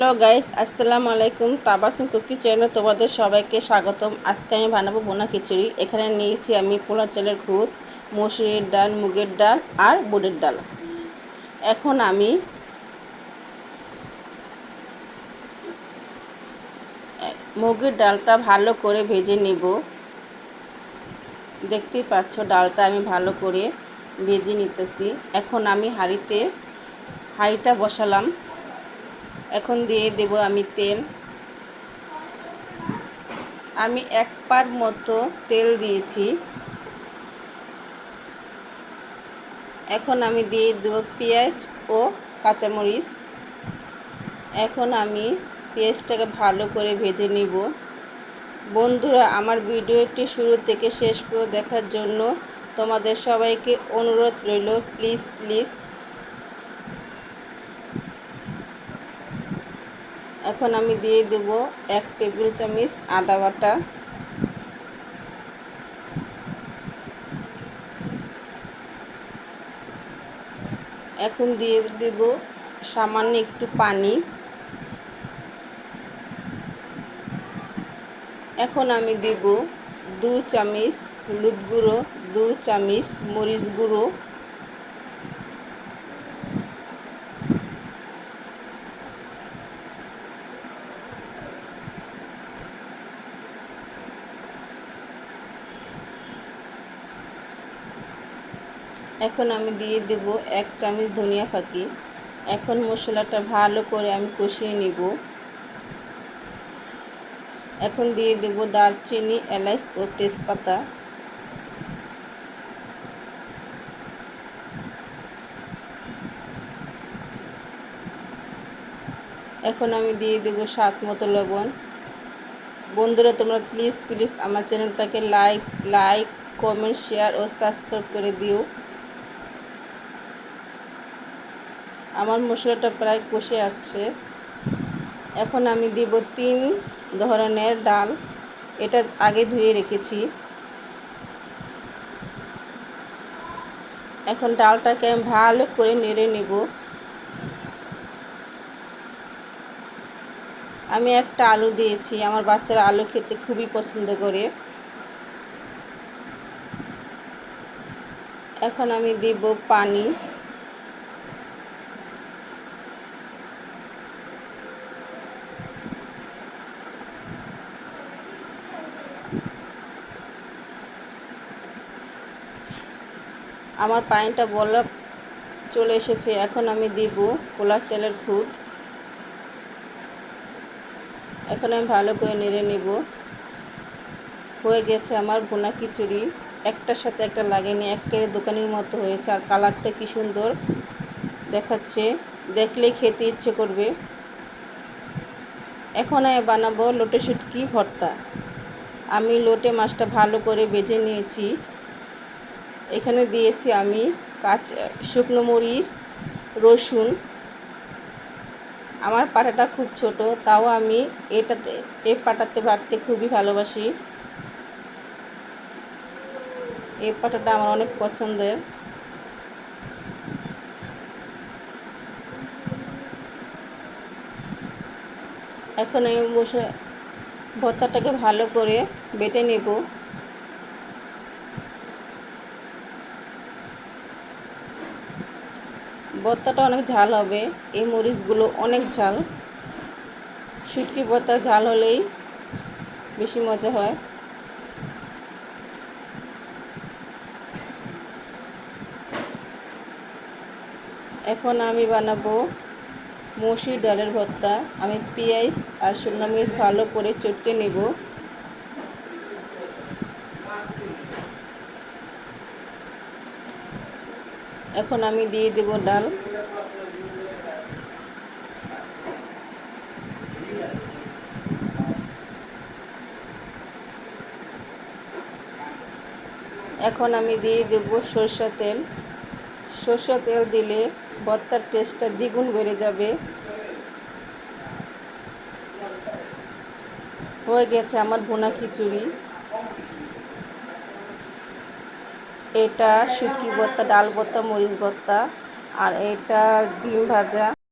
Hello guys, আসসালামু আলাইকুম। Tabassum cookie চ্যানেলে তোমাদের সবাইকে স্বাগতম। আজকে আমি বানাবো বোনা খিচুড়ি। এখানে নিয়েছি আমি পোলার চালের খুদ মসুরির ডাল, মুগের ডাল আর বুটের ডাল। এখন আমি মুগের ডালটা ভালো করে ভেজে নেব। দেখতেই পাচ্ছ ডালটা আমি ভালো করে ভেজে নিতেছি। এখন আমি হাঁড়িতে হাঁড়িটা বসালাম। এখন দিয়ে দেব আমি তেল। আমি এক পার মতো তেল দিয়েছি। এখন আমি দিয়ে দেব পেঁয়াজ ও কাঁচামরিচ। এখন আমি পেঁয়াজটাকে ভালো করে ভেজে নিব। বন্ধুরা, আমার ভিডিওটি শুরু থেকে শেষ পর্যন্ত দেখার জন্য তোমাদের সবাইকে অনুরোধ রইল। প্লিজ প্লিজ এখন আমি দিয়ে দেব এক টেবিল চামচ আদা বাটা। এখন দিয়ে দেব সামান্য একটু পানি। এখন আমি দেব দু চামচ হলুদ গুঁড়ো, দু চামচ মরিচ গুঁড়ো। এখন আমি দিয়ে দেব এক চামচ ধনিয়া ফাঁকি এখন মশলাটা ভালো করে আমি কষিয়ে নিব। এখন দিয়ে দেব দারচিনি, এলাচ ও তেজপাতা। এখন আমি দিয়ে দেব স্বাদ মতো লবণ। বন্ধুরা, তোমরা প্লিজ প্লিজ আমার চ্যানেলটাকে লাইক লাইক কমেন্ট শেয়ার ও সাবস্ক্রাইব করে দিও। আমার মশলাটা প্রায় কষে আছে এখন আমি দিব তিন ধরনের ডাল। এটা আগে ধুয়ে রেখেছি। এখন ডালটাকে আমি ভালো করে নেড়ে নেব। আমি একটা আলু দিয়েছি। আমার বাচ্চারা আলু খেতে খুবই পছন্দ করে। এখন আমি দিব পানি। আমার পানিটা বলক চলে এসেছে, এখন আমি দিব পোলার চালের খুদ এখন আমি ভালো করে নেড়ে নেব। হয়ে গেছে আমার বোনা খিচুড়ি। একটার সাথে একটা লাগেনি একেবারে দোকানের মতো হয়েছে, আর কালারটা কি সুন্দর দেখাচ্ছে। দেখলেই খেতে ইচ্ছে করবে। এখন আমি বানাবো লোটে শুটকি ভর্তা। আমি লোটে মাছটা ভালো করে বেজে নিয়েছি। এখানে দিয়েছি আমি কাঁচা শুকনো মরিচ, রসুন। আমার পাটাটা খুব ছোট, তাও আমি এটাতে, এ পাটাতে বাটতে খুবই ভালোবাসি। এই পাটাটা আমার অনেক পছন্দের। এখন আমি বসে ভর্তাটাকে ভালো করে বেটে নেব। ভর্তাটা অনেক ঝাল হবে। এই মরিচগুলো অনেক ঝাল। শুটকি ভর্তা ঝাল হলেই বেশি মজা হয়। এখন আমি বানাবো মসুর ডালের ভর্তা। আমি পেঁয়াজ আর শুকনো মরিচ ভালো করে চটকে নেব। এখন আমি দিয়ে দেব ডাল। এখন আমি দিয়ে দেব সরষা তেল। সরষা তেল দিলে ভর্তার টেস্টটা দ্বিগুণ বেড়ে যাবে। হয়ে গেছে আমার ভুনা খিচুড়ি। এটা শুটকি ভর্তা ডাল ভর্তা মরিচ ভর্তা আর এটা ডিম ভাজা।